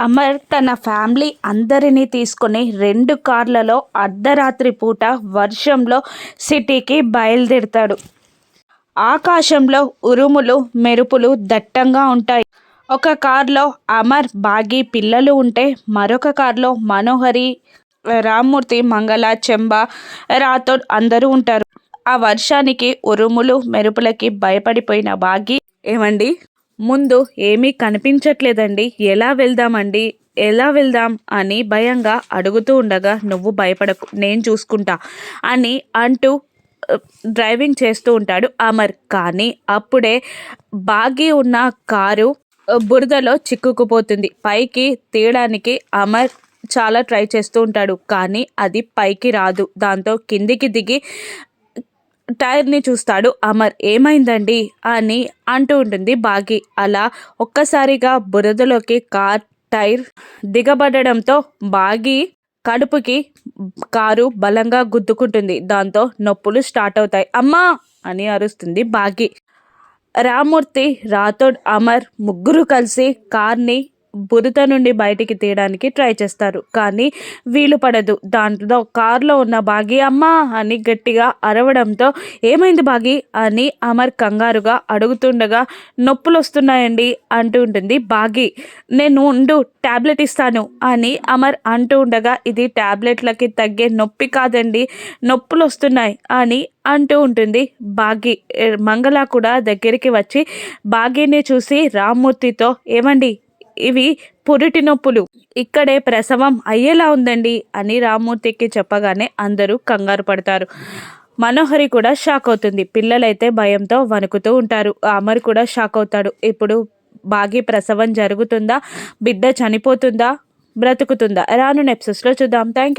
అమర్ తన ఫ్యామిలీ అందరినీ తీసుకొని రెండు కార్లలో అర్ధరాత్రి పూట వర్షంలో సిటీకి బయలుదేరుతాడు. ఆకాశంలో ఉరుములు మెరుపులు దట్టంగా ఉంటాయి. ఒక కార్లో అమర్ బాగి పిల్లలు ఉంటే మరొక కార్లో మనోహరి రామ్మూర్తి మంగళ చెంబ రాథోడ్ అందరూ ఉంటారు. ఆ వర్షానికి ఉరుములు మెరుపులకి భయపడిపోయిన బాగి ఏమండి? ముందు ఏమీ కనిపించట్లేదండి. ఎలా వెళ్దామండి? ఎలా వెళ్దాం? అని భయంగా అడుగుతూ ఉండగా నువ్వు భయపడకు నేను చూసుకుంటా అని అంటూ డ్రైవింగ్ చేస్తూ ఉంటాడు అమర్. కానీ అప్పుడే బాగి ఉన్న కారు బురదలో చిక్కుకుపోతుంది. పైకి తీయడానికి అమర్ చాలా ట్రై చేస్తూ ఉంటాడు. కానీ అది పైకి రాదు. దాంతో కిందికి దిగి టైర్ని చూస్తాడు. అమర్ ఏమైందండి? అని అంటూ ఉంటుంది బాగి. అలా ఒక్కసారిగా బురదలోకి కార్ టైర్ దిగబడడంతో బాగి కడుపుకి కారు బలంగా గుద్దుకుంటుంది. దాంతో నొప్పులు స్టార్ట్ అవుతాయి. అమ్మా! అని అరుస్తుంది బాగి. రామూర్తి రాథోడ్ అమర్ ముగ్గురు కలిసి కార్ని బురద నుండి బయటికి తీయడానికి ట్రై చేస్తారు. కానీ వీలు పడదు. దాంట్లో కారులో ఉన్న బాగి అమ్మా అని గట్టిగా అరవడంతో ఏమైంది బాగి? అని అమర్ కంగారుగా అడుగుతుండగా నొప్పులు వస్తున్నాయండి అంటూ ఉంటుంది. బాగి నేను ఉండు ట్యాబ్లెట్ ఇస్తాను అని అమర్ అంటూ ఉండగా ఇది ట్యాబ్లెట్లకి తగ్గే నొప్పి కాదండి నొప్పులు వస్తున్నాయి అని అంటూ ఉంటుంది. బాగి మంగళ కూడా దగ్గరికి వచ్చి బాగిని చూసి రామ్మూర్తితో ఏమండి ఇవి పురిటి నొప్పులు. ఇక్కడే ప్రసవం అయ్యేలా ఉందండి అని రామ్మూర్తికి చెప్పగానే అందరూ కంగారు పడతారు. మనోహరి కూడా షాక్ అవుతుంది. పిల్లలైతే భయంతో వణుకుతూ ఉంటారు. అమర్ కూడా షాక్ అవుతాడు. ఇప్పుడు బాగి ప్రసవం జరుగుతుందా? బిడ్డ చనిపోతుందా? బ్రతుకుతుందా? రాను నెప్సెస్లో చూద్దాం. Thank you